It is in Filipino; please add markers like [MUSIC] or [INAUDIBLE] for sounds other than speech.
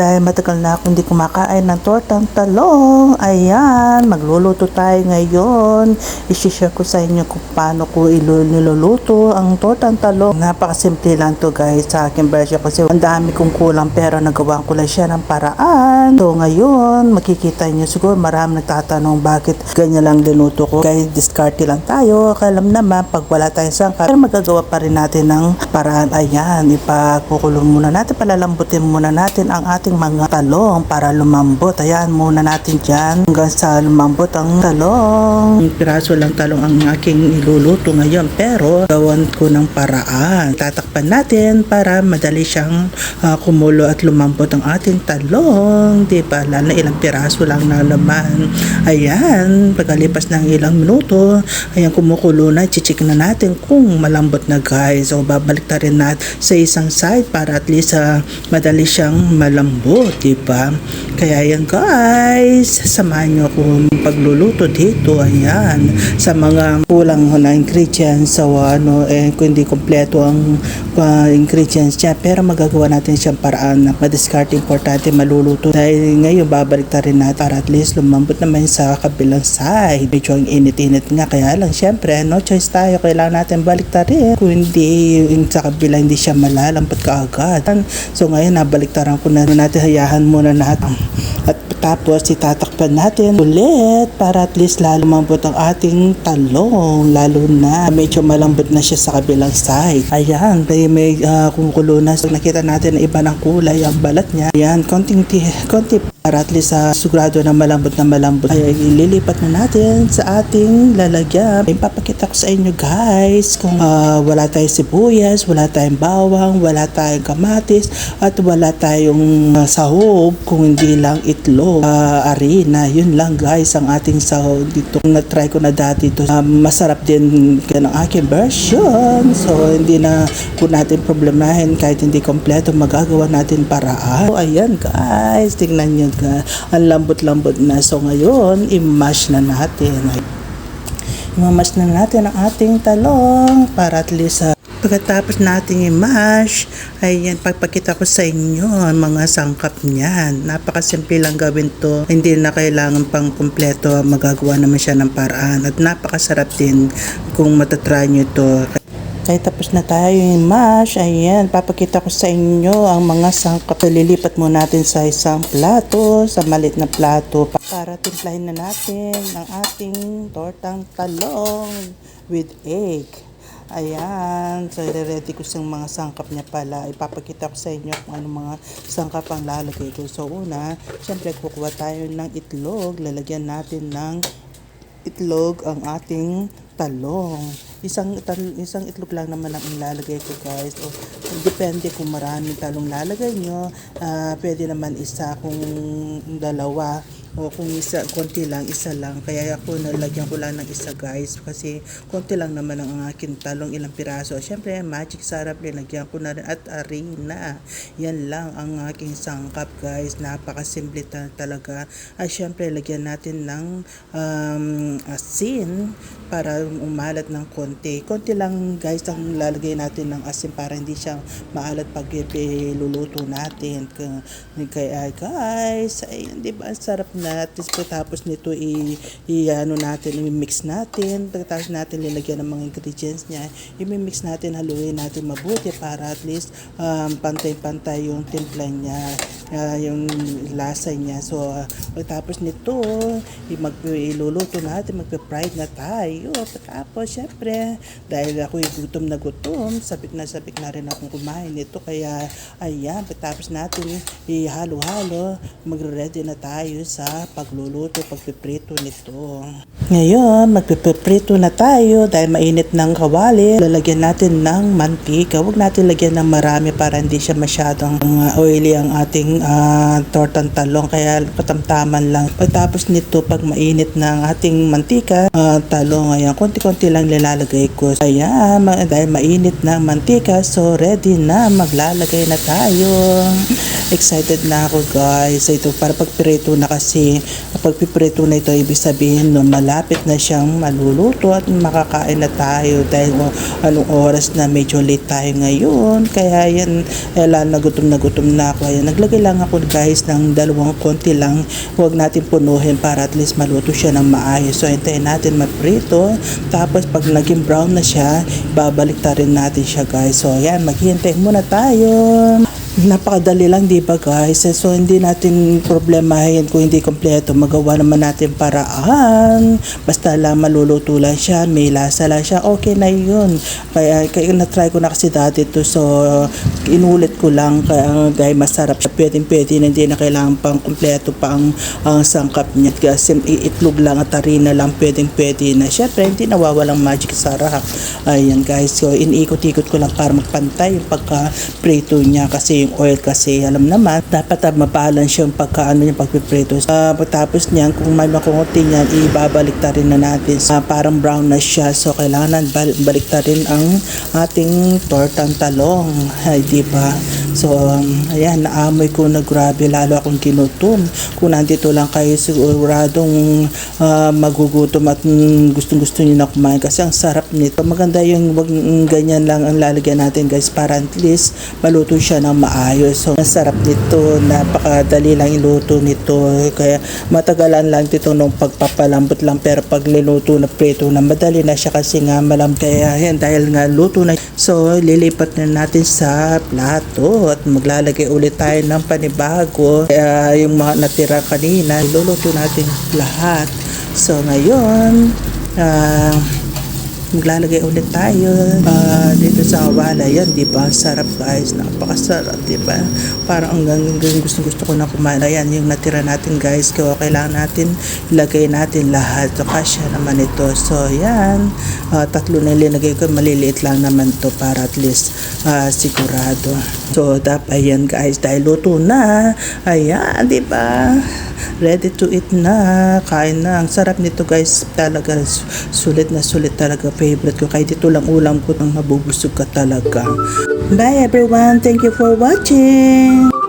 Dahil matagal na ako hindi kumakain ng tortang talong. Ayan, magluluto tayo ngayon. I-share ko sa inyo kung paano ko niluluto ang tortang talong. Napakasimple lang to guys sa aking version kasi ang dami kong kulang pero nagawa ko lang siya ng paraan. So ngayon, makikita nyo siguro marami nagtatanong bakit ganyan lang linuto ko. Guys, discarte lang tayo. Alam naman pag wala tayong sangka pero magagawa pa rin natin ng paraan. Ayan, ipakukulong muna natin, palalambutin muna natin ang ating mga talong para lumambot. Ayan, muna natin dyan hanggang sa lumambot ang talong. Piraso lang talong ang aking iluluto ngayon pero gawan ko ng paraan. Tatakpan natin para madali siyang ah, kumulo at lumambot ang ating talong. Di ba? Lalo na ilang piraso lang na laman. Ayan, pagkalipas ng ilang minuto, ayan kumukulo na, chichik na natin kung malambot na guys. So babalik ta rin natin sa isang side para at least ah, madali siyang malambot, di ba? Kaya yan guys, samahan nyo akong pagluluto dito, ayan, sa mga kulang na ingredients, so ano, eh, hindi kompleto ang ah, ingredients niya, pero magagawa natin siyang paraan na madiscard importante maluluto. Dahil ngayon, babalik rin natin para at least lumambot naman sa kabilang side. Medyo ang init-init nga, kaya lang syempre, no choice tayo, kailangan natin balik rin. Kung hindi, sa kabila hindi siya malalambot kaagad. So ngayon, nabaliktaran ko na natin, hayahan muna natin. Tapos, itatakpan natin ulit para at least lalo mambot ang ating talong. Lalo na medyo malambot na siya sa kabilang side. Ayan, may, may uh, kumukulo na. So, nakita natin na iba ng kulay ang balat niya. Ayan, konting, ti- konti para at least sa sigurado na malambot na malambot. Ay, ililipat na natin sa ating lalagyan. Ipapakita ko sa inyo guys kung ah, wala tayong sibuyas, wala tayong bawang, wala tayong kamatis, at wala tayong ah, sahog kung hindi lang itlog, ah, arena. Yun lang guys ang ating sahog dito. Na-try ko na dati ito, ah, masarap din ang aking version. So hindi na po natin problemahin kahit hindi kompleto magagawa natin paraan. So ayan guys, tingnan nyo guys. Ang lambot-lambot na. So ngayon, i-mash na natin. Imamas na natin ang ating talong para at least ah, pagkatapos natin i-mash, ay yan, pagpakita ko sa inyo ang mga sangkap niyan. Napakasimple lang gawin to. Hindi na kailangan pang kumpleto. Magagawa naman siya ng paraan. At napakasarap din kung matatry nyo to. Kahit tapos na tayo yung mash, ayan, papakita ko sa inyo ang mga sangkap. Lilipat mo natin sa isang plato, sa malit na plato, para timplahin na natin ang ating tortang talong with egg. Ayan, so i-ready ko sa mga sangkap niya pala. Ipapakita ko sa inyo kung ano mga sangkap ang lalagay ko. So una, syempre kukuha tayo ng itlog. Lalagyan natin ng itlog ang ating talong. Isang tal- isang itlog lang naman ang ilalagay ko guys. O depende kung maraming talong lalagay nyo. ah, pwede naman isa kung dalawa o kung isa, konti lang, isa lang. Kaya ako nalagyan ko lang ng isa guys kasi konti lang naman ang aking talong ilang piraso. Siyempre, magic sarap nilagyan ko na rin at arena. Yan lang ang aking sangkap guys. Napakasimple ta- talaga. At siyempre, lagyan natin ng um, asin para umalat ng konti. Konti lang guys ang lalagay natin ng asin para hindi siya maalat pag luluto natin. Kaya guys, ayun, di ba? Ang sarap na. At least pagkatapos nito i, i ano natin, i-mix natin. Pagkatapos natin lilagyan ng mga ingredients niya, i-mix natin, haluin natin mabuti para at least um, pantay-pantay yung timpla niya, ah, yung lasa niya. So, ah, pagkatapos nito, mag, iluluto natin, magpe-fried na tayo. Pagkatapos, syempre, dahil ako gutom na gutom, sabik na sabik na rin akong kumain nito. Kaya, ayan, pagkatapos natin ihalo-halo, magre-ready na tayo sa pagluluto, pagpiprito nito. Ngayon, magpiprito na tayo dahil mainit ng kawali. Lalagyan natin ng mantika. Huwag natin lagyan ng marami para hindi siya masyadong uh, oily ang ating uh, tortang talong. Kaya katamtaman lang. Pagtapos nito, pag mainit ng ating mantika, uh, talong, ayan, konti-konti lang nilalagay ko. Ayan, dahil mainit ng mantika, so ready na, maglalagay na tayo. [LAUGHS] Excited na ako guys. Ito para pagpirito na kasi kasi kapag piprito na ito, ibig sabihin no, malapit na siyang maluluto at makakain na tayo dahil o, anong oras na medyo late tayo ngayon. Kaya yan, eh, lalo na gutom na ako. Ayan, naglagay lang ako guys ng dalawang konti lang. Huwag natin punuhin para at least maluto siya ng maayos. So, hintayin natin magprito. Tapos, pag naging brown na siya, babalik natin siya guys. So, ayan, maghihintay muna tayo. Napakadali lang, di ba guys? Eh, So, hindi natin problemahin kung hindi kompleto. Magawa naman natin paraan. Basta lang maluluto lang siya, may lasa lang siya, okay na yun. Kaya, kaya na-try ko na kasi dati to so inulit ko lang. Kaya guys, masarap siya. Pwede na hindi na kailangan pang kompleto pa ang, ang sangkap niya. Kasi iitlog lang at harina lang, pwedeng pwede na. Syempre, hindi nawawalang magic sarap. Ayan guys, so iniikot-ikot ko lang para magpantay yung pagka-prito niya kasi yung oil kasi alam naman dapat uh, mabalance yung pagkaano yung pagpiprito. Uh, pagtapos niyan kung may makunguti niyan ibabalik ta rin na natin. Uh, parang brown na siya so kailangan bal- balik ta rin ang ating tortang talong. Ay, di? So, um, ayan, naamoy ko na grabe lalo akong kinutom. Kung nandito lang kayo siguradong uh, magugutom at mm, gustong-gusto niyo na kumain kasi ang sarap nito. Maganda yung wag mm, ganyan lang ang lalagyan natin guys para at least maluto siya ng maayos. So, ang sarap nito. Napakadali lang iluto nito. Kaya matagalan lang dito nung pagpapalambot lang. Pero pag liluto na prito na madali na siya kasi nga malam kaya yan. Dahil nga luto na. So lilipat na natin sa plato at maglalagay ulit tayo ng panibago. Kaya yung mga natira kanina luluto natin lahat. So ngayon ah maglalagay ulit tayo. Ah, dito sa wala yan di ba? Sarap guys. Napakasarap di ba? Parang hanggang hanggang gusto gusto ko na kumain ayan yung natira natin guys. Kaya kailangan natin ilagay natin lahat. So kasya naman ito. So yan. Ah, tatlo na ilinagay ko. Maliliit lang naman to para at least ah, sigurado. So dapat ayan guys. Dahil luto na. Ayan di ba? Ready to eat na. Kain na. Ang sarap nito guys. Talaga su- sulit na sulit talaga favorite ko. Kahit ito lang ulam ko nang mabubusog ka talaga. Bye everyone. Thank you for watching